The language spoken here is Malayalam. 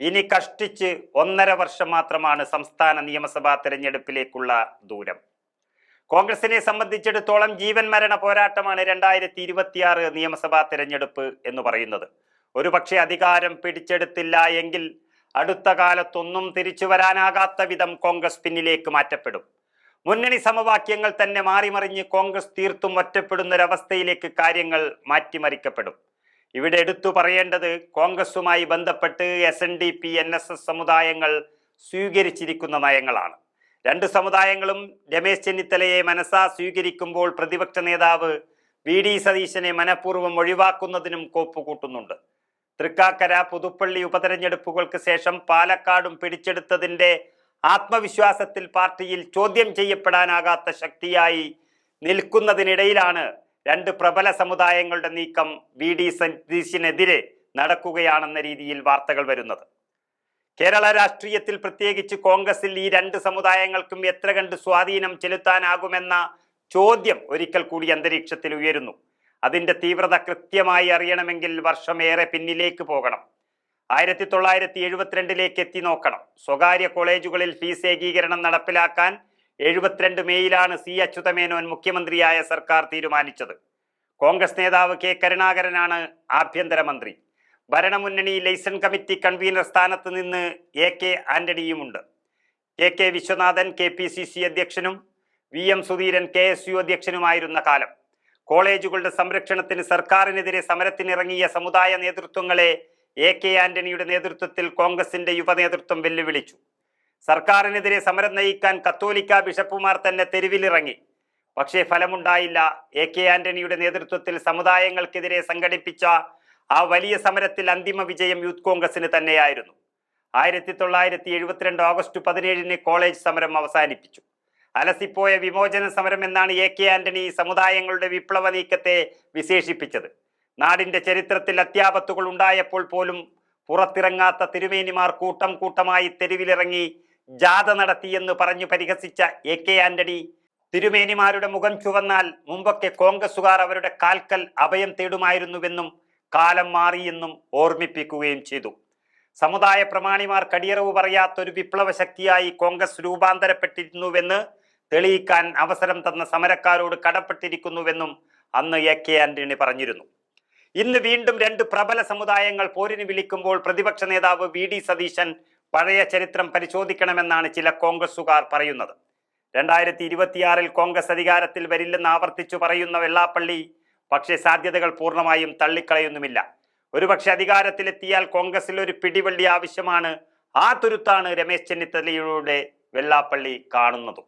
ഇനി കഷ്ടിച്ച് ഒന്നര വർഷം മാത്രമാണ് സംസ്ഥാന നിയമസഭാ തെരഞ്ഞെടുപ്പിലേക്കുള്ള ദൂരം. കോൺഗ്രസിനെ സംബന്ധിച്ചിടത്തോളം ജീവൻ മരണ പോരാട്ടമാണ് രണ്ടായിരത്തി ഇരുപത്തിയാറ് നിയമസഭാ തെരഞ്ഞെടുപ്പ് എന്ന് പറയുന്നത്. ഒരു പക്ഷേ അധികാരം പിടിച്ചെടുത്തില്ല എങ്കിൽ അടുത്ത കാലത്തൊന്നും തിരിച്ചു വരാനാകാത്ത വിധം കോൺഗ്രസ് പിന്നിലേക്ക് മാറ്റപ്പെടും. മുന്നണി സമവാക്യങ്ങൾ തന്നെ മാറിമറിഞ്ഞ് കോൺഗ്രസ് തീർത്തും ഒറ്റപ്പെടുന്നൊരവസ്ഥയിലേക്ക് കാര്യങ്ങൾ മാറ്റിമറിക്കപ്പെടും. ഇവിടെ എടുത്തു പറയേണ്ടത് കോൺഗ്രസുമായി ബന്ധപ്പെട്ട് S N D P N S S സമുദായങ്ങൾ സ്വീകരിച്ചിരിക്കുന്ന നയങ്ങളാണ്. രണ്ട് സമുദായങ്ങളും രമേശ് ചെന്നിത്തലയെ മനസ്സാ സ്വീകരിക്കുമ്പോൾ പ്രതിപക്ഷ നേതാവ് വി ഡി സതീശനെ മനഃപൂർവം ഒഴിവാക്കുന്നതിനും കോപ്പുകൂട്ടുന്നുണ്ട്. തൃക്കാക്കര പുതുപ്പള്ളി ഉപതെരഞ്ഞെടുപ്പുകൾക്ക് ശേഷം പാലക്കാടും പിടിച്ചെടുത്തതിന്റെ ആത്മവിശ്വാസത്തിൽ പാർട്ടിയിൽ ചോദ്യം ചെയ്യപ്പെടാനാകാത്ത ശക്തിയായി നിൽക്കുന്നതിനിടയിലാണ് രണ്ട് പ്രബല സമുദായങ്ങളുടെ നീക്കം വി ഡി സതീശിനെതിരെ നടക്കുകയാണെന്ന രീതിയിൽ വാർത്തകൾ വരുന്നത്. കേരള രാഷ്ട്രീയത്തിൽ പ്രത്യേകിച്ച് കോൺഗ്രസിൽ ഈ രണ്ട് സമുദായങ്ങൾക്കും എത്ര കണ്ട് സ്വാധീനം ചെലുത്താനാകുമെന്ന ചോദ്യം ഒരിക്കൽ കൂടി അന്തരീക്ഷത്തിൽ ഉയരുന്നു. അതിന്റെ തീവ്രത കൃത്യമായി അറിയണമെങ്കിൽ വർഷമേറെ പിന്നിലേക്ക് പോകണം. ആയിരത്തി തൊള്ളായിരത്തി എഴുപത്തിരണ്ടിലേക്ക് എത്തി നോക്കണം. സ്വകാര്യ കോളേജുകളിൽ ഫീസ് ഏകീകരണം നടപ്പിലാക്കാൻ എഴുപത്തിരണ്ട് മെയ്യിലാണ് സി അച്യുതമേനോൻ മുഖ്യമന്ത്രിയായ സർക്കാർ തീരുമാനിച്ചത്. കോൺഗ്രസ് നേതാവ് കെ കരുണാകരനാണ് ആഭ്യന്തരമന്ത്രി. ഭരണമുന്നണി ലൈസൺ കമ്മിറ്റി കൺവീനർ സ്ഥാനത്ത് നിന്ന് A K ആന്റണിയുമുണ്ട്. K K Viswanathan K P C C അധ്യക്ഷനും V M Sudheeran K S U അധ്യക്ഷനുമായിരുന്ന കാലം. കോളേജുകളുടെ സംരക്ഷണത്തിന് സർക്കാരിനെതിരെ സമരത്തിനിറങ്ങിയ സമുദായ നേതൃത്വങ്ങളെ എ കെ ആന്റണിയുടെ നേതൃത്വത്തിൽ കോൺഗ്രസിന്റെ യുവ നേതൃത്വം വെല്ലുവിളിച്ചു. സർക്കാരിനെതിരെ സമരം നയിക്കാൻ കത്തോലിക്ക ബിഷപ്പുമാർ തന്നെ തെരുവിലിറങ്ങി. പക്ഷേ ഫലമുണ്ടായില്ല. എ കെ ആന്റണിയുടെ നേതൃത്വത്തിൽ സമുദായങ്ങൾക്കെതിരെ സംഘടിപ്പിച്ച ആ വലിയ സമരത്തിൽ അന്തിമ വിജയം യൂത്ത് കോൺഗ്രസിന് തന്നെയായിരുന്നു. ആയിരത്തി തൊള്ളായിരത്തി എഴുപത്തിരണ്ട് ഓഗസ്റ്റ് പതിനേഴിന് കോളേജ് സമരം അവസാനിപ്പിച്ചു. അലസിപ്പോയ വിമോചന സമരം എന്നാണ് എ കെ ആന്റണി സമുദായങ്ങളുടെ വിപ്ലവ നീക്കത്തെ വിശേഷിപ്പിച്ചത്. നാടിന്റെ ചരിത്രത്തിൽ അത്യാപത്തുകൾ ഉണ്ടായപ്പോൾ പോലും പുറത്തിറങ്ങാത്ത തിരുമേനിമാർ കൂട്ടം കൂട്ടമായി തെരുവിലിറങ്ങി ജാഥ നടത്തിയെന്ന് പറഞ്ഞു പരിഹസിച്ച എ കെ ആന്റണി തിരുമേനിമാരുടെ മുഖം ചുവന്നാൽ മുമ്പൊക്കെ കോൺഗ്രസുകാർ അവരുടെ കാൽക്കൽ അഭയം തേടുമായിരുന്നുവെന്നും കാലം മാറിയെന്നും ഓർമ്മിപ്പിക്കുകയും ചെയ്തു. സമുദായ പ്രമാണിമാർ കടിയറവ് പറയാത്ത ഒരു വിപ്ലവ ശക്തിയായി കോൺഗ്രസ് രൂപാന്തരപ്പെട്ടിരുന്നുവെന്ന് തെളിയിക്കാൻ അവസരം തന്ന സമരക്കാരോട് കടപ്പെട്ടിരിക്കുന്നുവെന്നും അന്ന് എ കെ ആന്റണി പറഞ്ഞിരുന്നു. ഇന്ന് വീണ്ടും രണ്ട് പ്രബല സമുദായങ്ങൾ പോരിന് വിളിക്കുമ്പോൾ പ്രതിപക്ഷ നേതാവ് വി ഡി സതീശൻ പഴയ ചരിത്രം പരിശോധിക്കണമെന്നാണ് ചില കോൺഗ്രസുകാർ പറയുന്നത്. രണ്ടായിരത്തി ഇരുപത്തിയാറിൽ കോൺഗ്രസ് അധികാരത്തിൽ വരില്ലെന്ന് ആവർത്തിച്ചു പറയുന്ന വെള്ളാപ്പള്ളി പക്ഷേ സാധ്യതകൾ പൂർണമായും തള്ളിക്കളയുന്നുമില്ല. ഒരുപക്ഷെ അധികാരത്തിലെത്തിയാൽ കോൺഗ്രസിൽ ഒരു പിടിവള്ളി ആവശ്യമാണ്. ആ തുരുത്താണ് രമേശ് ചെന്നിത്തലയുടെ വെള്ളാപ്പള്ളി കാണുന്നതും.